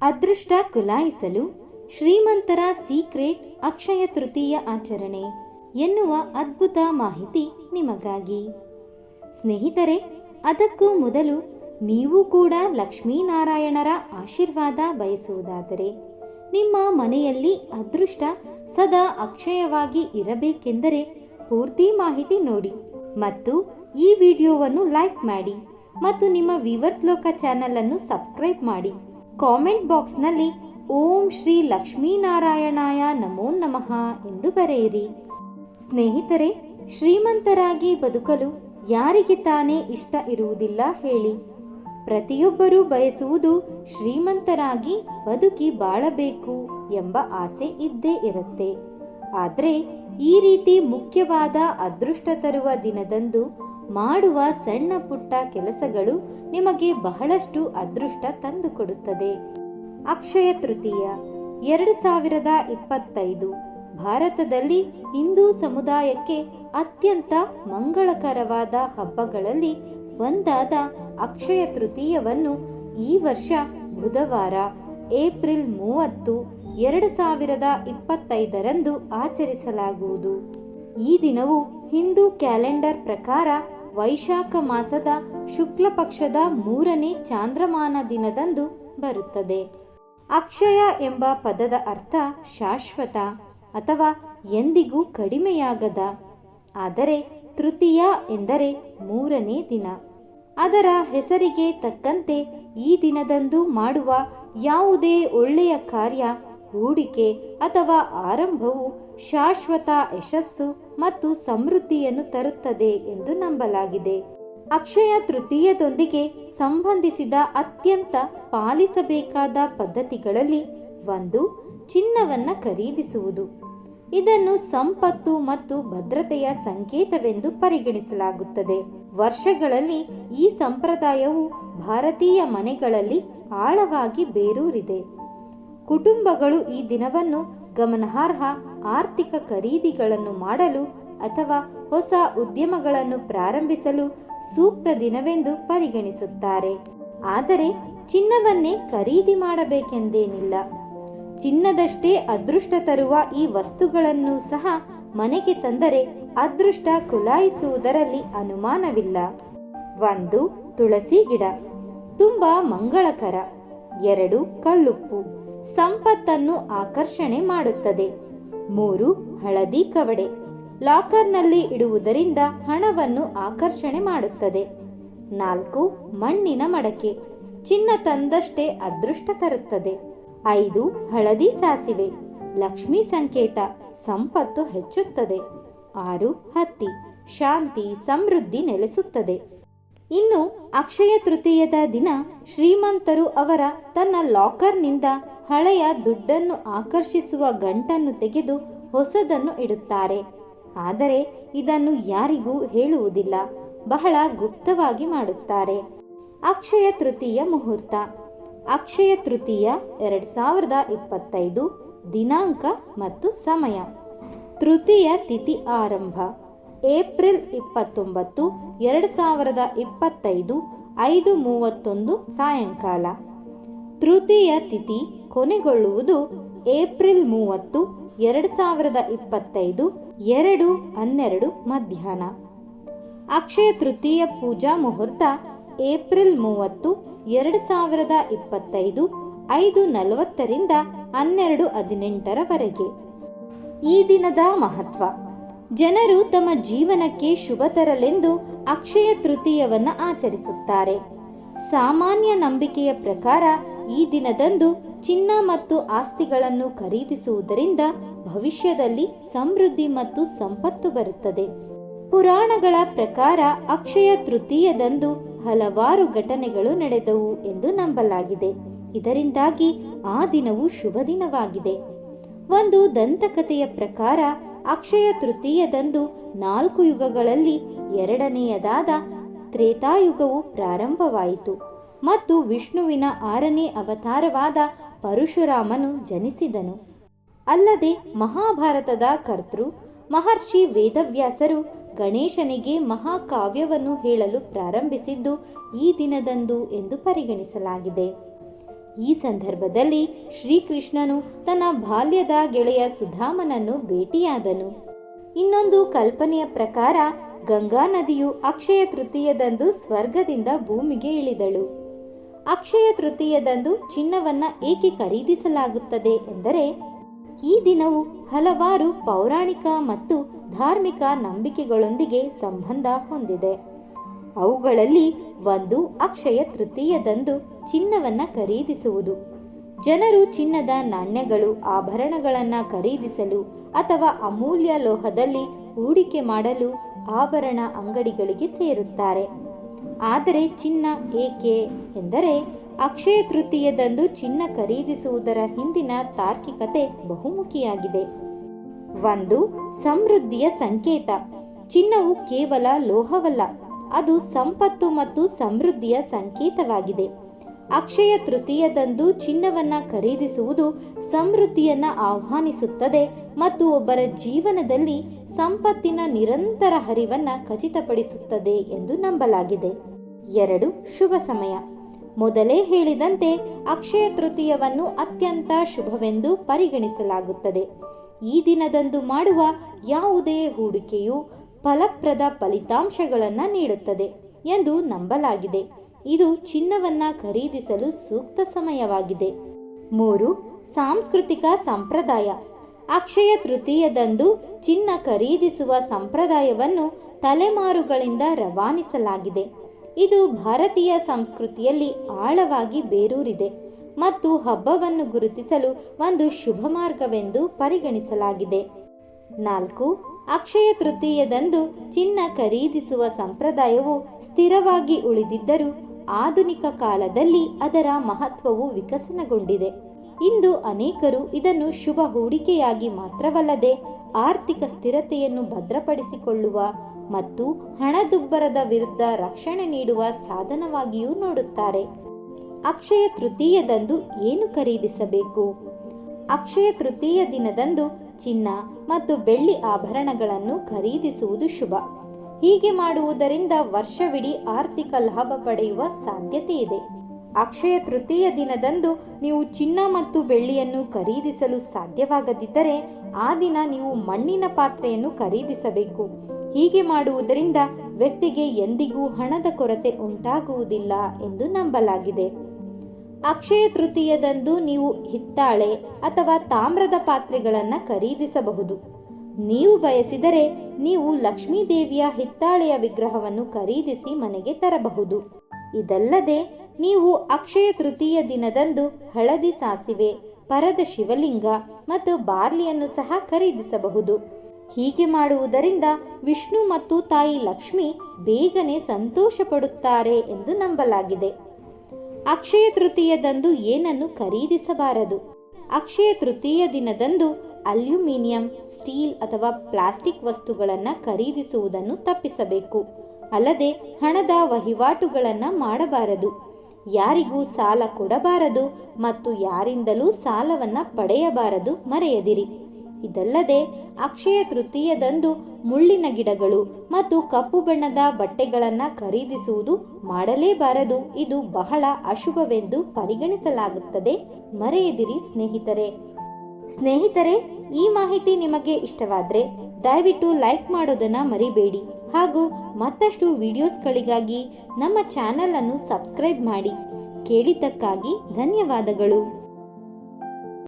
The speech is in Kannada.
ಅದೃಷ್ಟ ಕುಲಾಯಿಸಲು ಶ್ರೀಮಂತರ ಸೀಕ್ರೆಟ್ ಅಕ್ಷಯ ತೃತೀಯ ಆಚರಣೆ ಎನ್ನುವ ಅದ್ಭುತ ಮಾಹಿತಿ ನಿಮಗಾಗಿ. ಸ್ನೇಹಿತರೆ, ಅದಕ್ಕೂ ಮೊದಲು ನೀವು ಕೂಡ ಲಕ್ಷ್ಮೀನಾರಾಯಣರ ಆಶೀರ್ವಾದ ಬಯಸುವುದಾದರೆ ನಿಮ್ಮ ಮನೆಯಲ್ಲಿ ಅದೃಷ್ಟ ಸದಾ ಅಕ್ಷಯವಾಗಿ ಇರಬೇಕೆಂದರೆ ಪೂರ್ತಿ ಮಾಹಿತಿ ನೋಡಿ ಮತ್ತು ಈ ವಿಡಿಯೋವನ್ನು ಲೈಕ್ ಮಾಡಿ ಮತ್ತು ನಿಮ್ಮ ವಿವರ್ಸ್ ಲೋಕ ಚಾನೆಲ್ ಅನ್ನು ಸಬ್ಸ್ಕ್ರೈಬ್ ಮಾಡಿ. ಕಾಮೆಂಟ್ ಬಾಕ್ಸ್ನಲ್ಲಿ ಓಂ ಶ್ರೀ ಲಕ್ಷ್ಮೀನಾರಾಯಣಾಯ ನಮೋ ನಮಃ ಎಂದು ಬರೆಯಿರಿ. ಸ್ನೇಹಿತರೆ, ಶ್ರೀಮಂತರಾಗಿ ಬದುಕಲು ಯಾರಿಗೆ ತಾನೇ ಇಷ್ಟ ಇರುವುದಿಲ್ಲ ಹೇಳಿ. ಪ್ರತಿಯೊಬ್ಬರೂ ಬಯಸುವುದು ಶ್ರೀಮಂತರಾಗಿ ಬದುಕಿ ಬಾಳಬೇಕು ಎಂಬ ಆಸೆ ಇದ್ದೇ ಇರುತ್ತೆ. ಆದರೆ ಈ ರೀತಿ ಮುಖ್ಯವಾದ ಅದೃಷ್ಟ ತರುವ ದಿನದಂದು ಮಾಡುವ ಸಣ್ಣ ಪುಟ್ಟ ಕೆಲಸಗಳು ನಿಮಗೆ ಬಹಳಷ್ಟು ಅದೃಷ್ಟ ತಂದುಕೊಡುತ್ತದೆ. ಅಕ್ಷಯ ತೃತೀಯ, ಎರಡು ಸಾವಿರದ ಇಪ್ಪತ್ತೈದು. ಭಾರತದಲ್ಲಿ ಹಿಂದೂ ಸಮುದಾಯಕ್ಕೆ ಅತ್ಯಂತ ಮಂಗಳಕರವಾದ ಹಬ್ಬಗಳಲ್ಲಿ ಒಂದಾದ ಅಕ್ಷಯ ತೃತೀಯವನ್ನು ಈ ವರ್ಷ ಬುಧವಾರ, ಏಪ್ರಿಲ್ ಮೂವತ್ತು, ಎರಡು ಸಾವಿರದ ಇಪ್ಪತ್ತೈದರಂದು ಆಚರಿಸಲಾಗುವುದು. ಈ ದಿನವು ಹಿಂದೂ ಕ್ಯಾಲೆಂಡರ್ ಪ್ರಕಾರ ವೈಶಾಖ ಮಾಸದ ಶುಕ್ಲ ಪಕ್ಷದ ಮೂರನೇ ಚಾಂದ್ರಮಾನ ದಿನದಂದು ಬರುತ್ತದೆ. ಅಕ್ಷಯ ಎಂಬ ಪದದ ಅರ್ಥ ಶಾಶ್ವತ ಅಥವಾ ಎಂದಿಗೂ ಕಡಿಮೆಯಾಗದ, ಆದರೆ ತೃತೀಯ ಎಂದರೆ ಮೂರನೇ ದಿನ. ಅದರ ಹೆಸರಿಗೆ ತಕ್ಕಂತೆ ಈ ದಿನದಂದು ಮಾಡುವ ಯಾವುದೇ ಒಳ್ಳೆಯ ಕಾರ್ಯ ಹೂಡಿಕೆ ಅಥವಾ ಆರಂಭವು ಶಾಶ್ವತ ಯಶಸ್ಸು ಮತ್ತು ಸಮೃದ್ಧಿಯನ್ನು ತರುತ್ತದೆ ಎಂದು ನಂಬಲಾಗಿದೆ. ಅಕ್ಷಯ ತೃತೀಯದೊಂದಿಗೆ ಸಂಬಂಧಿಸಿದ ಅತ್ಯಂತ ಪಾಲಿಸಬೇಕಾದ ಪದ್ಧತಿಗಳಲ್ಲಿ ಒಂದು, ಚಿನ್ನವನ್ನು ಖರೀದಿಸುವುದು. ಇದನ್ನು ಸಂಪತ್ತು ಮತ್ತು ಭದ್ರತೆಯ ಸಂಕೇತವೆಂದು ಪರಿಗಣಿಸಲಾಗುತ್ತದೆ. ವರ್ಷಗಳಲ್ಲಿ ಈ ಸಂಪ್ರದಾಯವು ಭಾರತೀಯ ಮನೆಗಳಲ್ಲಿ ಆಳವಾಗಿ ಬೇರೂರಿದೆ. ಕುಟುಂಬಗಳು ಈ ದಿನವನ್ನು ಗಮನಾರ್ಹ ಆರ್ಥಿಕ ಖರೀದಿಗಳನ್ನು ಮಾಡಲು ಅಥವಾ ಹೊಸ ಉದ್ಯಮಗಳನ್ನು ಪ್ರಾರಂಭಿಸಲು ಸೂಕ್ತ ದಿನವೆಂದು ಪರಿಗಣಿಸುತ್ತಾರೆ. ಆದರೆ ಚಿನ್ನವನ್ನೇ ಖರೀದಿ ಮಾಡಬೇಕೆಂದೇನಿಲ್ಲ. ಚಿನ್ನದಷ್ಟೇ ಅದೃಷ್ಟ ತರುವ ಈ ವಸ್ತುಗಳನ್ನು ಸಹ ಮನೆಗೆ ತಂದರೆ ಅದೃಷ್ಟ ಕುಲಾಯಿಸುವುದರಲ್ಲಿ ಅನುಮಾನವಿಲ್ಲ. ಒಂದು, ತುಳಸಿ ಗಿಡ. ತುಂಬಾ ಮಂಗಳಕರ. ಎರಡು, ಕಲ್ಲುಪ್ಪು. ಸಂಪತ್ತನ್ನು ಆಕರ್ಷಣೆ ಮಾಡುತ್ತದೆ. ಮೂರು, ಹಳದಿ ಕವಡೆ. ಲಾಕರ್ನಲ್ಲಿ ಇಡುವುದರಿಂದ ಹಣವನ್ನು ಆಕರ್ಷಣೆ ಮಾಡುತ್ತದೆ. ನಾಲ್ಕು, ಮಣ್ಣಿನ ಮಡಕೆ. ಚಿನ್ನ ತಂದಷ್ಟೇ ಅದೃಷ್ಟ ತರುತ್ತದೆ. ಐದು, ಹಳದಿ ಸಾಸಿವೆ. ಲಕ್ಷ್ಮಿ ಸಂಕೇತ. ಸಂಪತ್ತು ಹೆಚ್ಚುತ್ತದೆ. ಆರು, ಹತ್ತಿ. ಶಾಂತಿ, ಸಮೃದ್ಧಿ ನೆಲೆಸುತ್ತದೆ. ಇನ್ನು ಅಕ್ಷಯ ತೃತೀಯದ ದಿನ ಶ್ರೀಮಂತರು ಅವರ ತನ್ನ ಲಾಕರ್ನಿಂದ ಹಳೆಯ ದುಡ್ಡನ್ನು ಆಕರ್ಷಿಸುವ ಗಂಟನ್ನು ತೆಗೆದು ಹೊಸದನ್ನು ಇಡುತ್ತಾರೆ. ಆದರೆ ಇದನ್ನು ಯಾರಿಗೂ ಹೇಳುವುದಿಲ್ಲ. ಬಹಳ ಗುಪ್ತವಾಗಿ ಮಾಡುತ್ತಾರೆ. ಅಕ್ಷಯ ತೃತೀಯ ಮುಹೂರ್ತ. ಅಕ್ಷಯ ತೃತೀಯ ಎರಡು ಸಾವಿರದ ಇಪ್ಪತ್ತೈದು, ದಿನಾಂಕ ಮತ್ತು ಸಮಯ. ತೃತೀಯ ತಿಥಿ ಆರಂಭ. ಏಪ್ರಿಲ್ ಇಪ್ಪತ್ತೊಂಬತ್ತು, ಎರಡು ಸಾವಿರದ ಇಪ್ಪತ್ತೈದು, ಐದು ಮೂವತ್ತೊಂದು ಸಾಯಂಕಾಲ. ತೃತೀಯ ತಿಥಿ ಕೊನೆಗೊಳ್ಳುವುದು ಏಪ್ರಿಲ್ ಮೂವತ್ತು, ಎರಡು ಸಾವಿರದ ಇಪ್ಪತ್ತೈದು, ಎರಡು ಹನ್ನೆರಡು ಮಧ್ಯಾಹ್ನ. ಅಕ್ಷಯ ತೃತೀಯ ಪೂಜಾ ಮುಹೂರ್ತ ಏಪ್ರಿಲ್ ಮೂವತ್ತು, ಎರಡು ಸಾವಿರದ ಇಪ್ಪತ್ತೈದು, ಐದು ನಲವತ್ತರಿಂದ ಹನ್ನೆರಡು ಹದಿನೆಂಟರವರೆಗೆ. ಈ ದಿನದ ಮಹತ್ವ. ಜನರು ತಮ್ಮ ಜೀವನಕ್ಕೆ ಶುಭ ತರಲೆಂದು ಅಕ್ಷಯ ತೃತೀಯವನ್ನು ಆಚರಿಸುತ್ತಾರೆ. ಸಾಮಾನ್ಯ ನಂಬಿಕೆಯ ಪ್ರಕಾರ ಈ ದಿನದಂದು ಚಿನ್ನ ಮತ್ತು ಆಸ್ತಿಗಳನ್ನು ಖರೀದಿಸುವುದರಿಂದ ಭವಿಷ್ಯದಲ್ಲಿ ಸಮೃದ್ಧಿ ಮತ್ತು ಸಂಪತ್ತು ಬರುತ್ತದೆ. ಪುರಾಣಗಳ ಪ್ರಕಾರ ಅಕ್ಷಯ ತೃತೀಯದಂದು ಹಲವಾರು ಘಟನೆಗಳು ನಡೆದವು ಎಂದು ನಂಬಲಾಗಿದೆ. ಇದರಿಂದಾಗಿ ಆ ದಿನವು ಶುಭ ದಿನವಾಗಿದೆ. ಒಂದು ದಂತಕಥೆಯ ಪ್ರಕಾರ ಅಕ್ಷಯ ತೃತೀಯದಂದು ನಾಲ್ಕು ಯುಗಗಳಲ್ಲಿ ಎರಡನೆಯದಾದ ತ್ರೇತಾಯುಗವು ಪ್ರಾರಂಭವಾಯಿತು. ಮತ್ತು ವಿಷ್ಣುವಿನ ಆರನೇ ಅವತಾರವಾದ ಪರಶುರಾಮನು ಜನಿಸಿದನು. ಅಲ್ಲದೆ ಮಹಾಭಾರತದ ಕರ್ತೃ, ಮಹರ್ಷಿ ವೇದವ್ಯಾಸರು ಗಣೇಶನಿಗೆ ಮಹಾಕಾವ್ಯವನ್ನು ಹೇಳಲು ಪ್ರಾರಂಭಿಸಿದ್ದು ಈ ದಿನದಂದು ಎಂದು ಪರಿಗಣಿಸಲಾಗಿದೆ. ಈ ಸಂದರ್ಭದಲ್ಲಿ ಶ್ರೀಕೃಷ್ಣನು ತನ್ನ ಬಾಲ್ಯದ ಗೆಳೆಯ ಸುಧಾಮನನ್ನು ಭೇಟಿಯಾದನು. ಇನ್ನೊಂದು ಕಲ್ಪನೆಯ ಪ್ರಕಾರ ಗಂಗಾ ನದಿಯು ಅಕ್ಷಯ ತೃತೀಯದಂದು ಸ್ವರ್ಗದಿಂದ ಭೂಮಿಗೆ ಇಳಿದಳು. ಅಕ್ಷಯ ತೃತೀಯದಂದು ಚಿನ್ನವನ್ನ ಏಕೆ ಖರೀದಿಸಲಾಗುತ್ತದೆ ಎಂದರೆ, ಈ ದಿನವು ಹಲವಾರು ಪೌರಾಣಿಕ ಮತ್ತು ಧಾರ್ಮಿಕ ನಂಬಿಕೆಗಳೊಂದಿಗೆ ಸಂಬಂಧ ಹೊಂದಿದೆ. ಅವುಗಳಲ್ಲಿ ಒಂದು ಅಕ್ಷಯ ತೃತೀಯದಂದು ಚಿನ್ನವನ್ನ ಖರೀದಿಸುವುದು. ಜನರು ಚಿನ್ನದ ನಾಣ್ಯಗಳು, ಆಭರಣಗಳನ್ನ ಖರೀದಿಸಲು ಅಥವಾ ಅಮೂಲ್ಯ ಲೋಹದಲ್ಲಿ ಹೂಡಿಕೆ ಮಾಡಲು ಆಭರಣ ಅಂಗಡಿಗಳಿಗೆ ಸೇರುತ್ತಾರೆ. ಆದರೆ ಚಿನ್ನ ಏಕೆ ಎಂದರೆ ಅಕ್ಷಯ ತೃತೀಯದಂದು ಚಿನ್ನ ಖರೀದಿಸುವುದರ ಹಿಂದಿನ ತಾರ್ಕಿಕತೆ ಬಹುಮುಖಿಯಾಗಿದೆ. ಒಂದು, ಸಮೃದ್ಧಿಯ ಸಂಕೇತ. ಚಿನ್ನವು ಕೇವಲ ಲೋಹವಲ್ಲ, ಅದು ಸಂಪತ್ತು ಮತ್ತು ಸಮೃದ್ಧಿಯ ಸಂಕೇತವಾಗಿದೆ. ಅಕ್ಷಯ ತೃತೀಯದಂದು ಚಿನ್ನವನ್ನ ಖರೀದಿಸುವುದು ಸಮೃದ್ಧಿಯನ್ನ ಆಹ್ವಾನಿಸುತ್ತದೆ ಮತ್ತು ಒಬ್ಬರ ಜೀವನದಲ್ಲಿ ಸಂಪತ್ತಿನ ನಿರಂತರ ಹರಿವನ್ನ ಖಚಿತಪಡಿಸುತ್ತದೆ ಎಂದು ನಂಬಲಾಗಿದೆ. ಎರಡು, ಶುಭ ಸಮಯ. ಮೊದಲೇ ಹೇಳಿದಂತೆ ಅಕ್ಷಯ ತೃತೀಯವನ್ನು ಅತ್ಯಂತ ಶುಭವೆಂದು ಪರಿಗಣಿಸಲಾಗುತ್ತದೆ. ಈ ದಿನದಂದು ಮಾಡುವ ಯಾವುದೇ ಹೂಡಿಕೆಯು ಫಲಪ್ರದ ಫಲಿತಾಂಶಗಳನ್ನು ನೀಡುತ್ತದೆ ಎಂದು ನಂಬಲಾಗಿದೆ. ಇದು ಚಿನ್ನವನ್ನ ಖರೀದಿಸಲು ಸೂಕ್ತ ಸಮಯವಾಗಿದೆ. ಮೂರು, ಸಾಂಸ್ಕೃತಿಕ ಸಂಪ್ರದಾಯ. ಅಕ್ಷಯ ತೃತೀಯದಂದು ಚಿನ್ನ ಖರೀದಿಸುವ ಸಂಪ್ರದಾಯವನ್ನು ತಲೆಮಾರುಗಳಿಂದ ರವಾನಿಸಲಾಗಿದೆ. ಇದು ಭಾರತೀಯ ಸಂಸ್ಕೃತಿಯಲ್ಲಿ ಆಳವಾಗಿ ಬೇರೂರಿದೆ ಮತ್ತು ಹಬ್ಬವನ್ನು ಗುರುತಿಸಲು ಒಂದು ಶುಭ ಮಾರ್ಗವೆಂದು ಪರಿಗಣಿಸಲಾಗಿದೆ. ನಾಲ್ಕು, ಅಕ್ಷಯ ತೃತೀಯದಂದು ಚಿನ್ನ ಖರೀದಿಸುವ ಸಂಪ್ರದಾಯವು ಸ್ಥಿರವಾಗಿ ಉಳಿದಿದ್ದರೂ ಆಧುನಿಕ ಕಾಲದಲ್ಲಿ ಅದರ ಮಹತ್ವವು ವಿಕಸನಗೊಂಡಿದೆ. ಇಂದು ಅನೇಕರು ಇದನ್ನು ಶುಭ ಹೂಡಿಕೆಯಾಗಿ ಮಾತ್ರವಲ್ಲದೆ ಆರ್ಥಿಕ ಸ್ಥಿರತೆಯನ್ನು ಭದ್ರಪಡಿಸಿಕೊಳ್ಳುವ ಮತ್ತು ಹಣದುಬ್ಬರದ ವಿರುದ್ಧ ರಕ್ಷಣೆ ನೀಡುವ ಸಾಧನವಾಗಿಯೂ ನೋಡುತ್ತಾರೆ. ಅಕ್ಷಯ ತೃತೀಯದಂದು ಏನು ಖರೀದಿಸಬೇಕು? ಅಕ್ಷಯ ತೃತೀಯ ದಿನದಂದು ಚಿನ್ನ ಮತ್ತು ಬೆಳ್ಳಿ ಆಭರಣಗಳನ್ನು ಖರೀದಿಸುವುದು ಶುಭ. ಹೀಗೆ ಮಾಡುವುದರಿಂದ ವರ್ಷವಿಡೀ ಆರ್ಥಿಕ ಲಾಭ ಪಡೆಯುವ ಸಾಧ್ಯತೆ ಇದೆ ಅಕ್ಷಯ ತೃತೀಯ ದಿನದಂದು ನೀವು ಚಿನ್ನ ಮತ್ತು ಬೆಳ್ಳಿಯನ್ನು ಖರೀದಿಸಲು ಸಾಧ್ಯವಾಗದಿದ್ದರೆ ಆ ದಿನ ನೀವು ಮಣ್ಣಿನ ಪಾತ್ರೆಯನ್ನು ಖರೀದಿಸಬೇಕು. ಹೀಗೆ ಮಾಡುವುದರಿಂದ ವ್ಯಕ್ತಿಗೆ ಎಂದಿಗೂ ಹಣದ ಕೊರತೆ ಉಂಟಾಗುವುದಿಲ್ಲ ಎಂದು ನಂಬಲಾಗಿದೆ. ಅಕ್ಷಯ ತೃತೀಯದಂದು ನೀವು ಹಿತ್ತಾಳೆ ಅಥವಾ ತಾಮ್ರದ ಪಾತ್ರೆಗಳನ್ನು ಖರೀದಿಸಬಹುದು. ನೀವು ಬಯಸಿದರೆ ನೀವು ಲಕ್ಷ್ಮೀ ದೇವಿಯ ಹಿತ್ತಾಳೆಯ ವಿಗ್ರಹವನ್ನು ಖರೀದಿಸಿ ಮನೆಗೆ ತರಬಹುದು. ಇದಲ್ಲದೆ ನೀವು ಅಕ್ಷಯ ತೃತೀಯ ದಿನದಂದು ಹಳದಿ ಸಾಸಿವೆ, ಪರದ ಶಿವಲಿಂಗ ಮತ್ತು ಬಾರ್ಲಿಯನ್ನು ಸಹ ಖರೀದಿಸಬಹುದು. ಹೀಗೆ ಮಾಡುವುದರಿಂದ ವಿಷ್ಣು ಮತ್ತು ತಾಯಿ ಲಕ್ಷ್ಮಿ ಬೇಗನೆ ಸಂತೋಷ ಪಡುತ್ತಾರೆ ಎಂದು ನಂಬಲಾಗಿದೆ. ಅಕ್ಷಯ ತೃತೀಯದಂದು ಏನನ್ನು ಖರೀದಿಸಬಾರದು. ಅಕ್ಷಯ ತೃತೀಯ ದಿನದಂದು ಅಲ್ಯೂಮಿನಿಯಂ, ಸ್ಟೀಲ್ ಅಥವಾ ಪ್ಲಾಸ್ಟಿಕ್ ವಸ್ತುಗಳನ್ನು ಖರೀದಿಸುವುದನ್ನು ತಪ್ಪಿಸಬೇಕು. ಅಲ್ಲದೆ ಹಣದ ವಹಿವಾಟುಗಳನ್ನು ಮಾಡಬಾರದು. ಯಾರಿಗೂ ಸಾಲ ಕೊಡಬಾರದು ಮತ್ತು ಯಾರಿಂದಲೂ ಸಾಲವನ್ನು ಪಡೆಯಬಾರದು ಮರೆಯದಿರಿ. ಇದಲ್ಲದೆ ಅಕ್ಷಯ ತೃತೀಯದಂದು ಮುಳ್ಳಿನ ಗಿಡಗಳು ಮತ್ತು ಕಪ್ಪು ಬಣ್ಣದ ಬಟ್ಟೆಗಳನ್ನು ಖರೀದಿಸುವುದು ಮಾಡಲೇಬಾರದು. ಇದು ಬಹಳ ಅಶುಭವೆಂದು ಪರಿಗಣಿಸಲಾಗುತ್ತದೆ. ಮರೆಯದಿರಿ ಸ್ನೇಹಿತರೆ. ಸ್ನೇಹಿತರೆ, ಈ ಮಾಹಿತಿ ನಿಮಗೆ ಇಷ್ಟವಾದರೆ ದಯವಿಟ್ಟು ಲೈಕ್ ಮಾಡೋದನ್ನು ಮರಿಬೇಡಿ. ಹಾಗೂ ಮತ್ತಷ್ಟು ವಿಡಿಯೋಸ್ಗಳಿಗಾಗಿ ನಮ್ಮ ಚಾನಲನ್ನು ಸಬ್ಸ್ಕ್ರೈಬ್ ಮಾಡಿ. ಕೇಳಿದ್ದಕ್ಕಾಗಿ ಧನ್ಯವಾದಗಳು.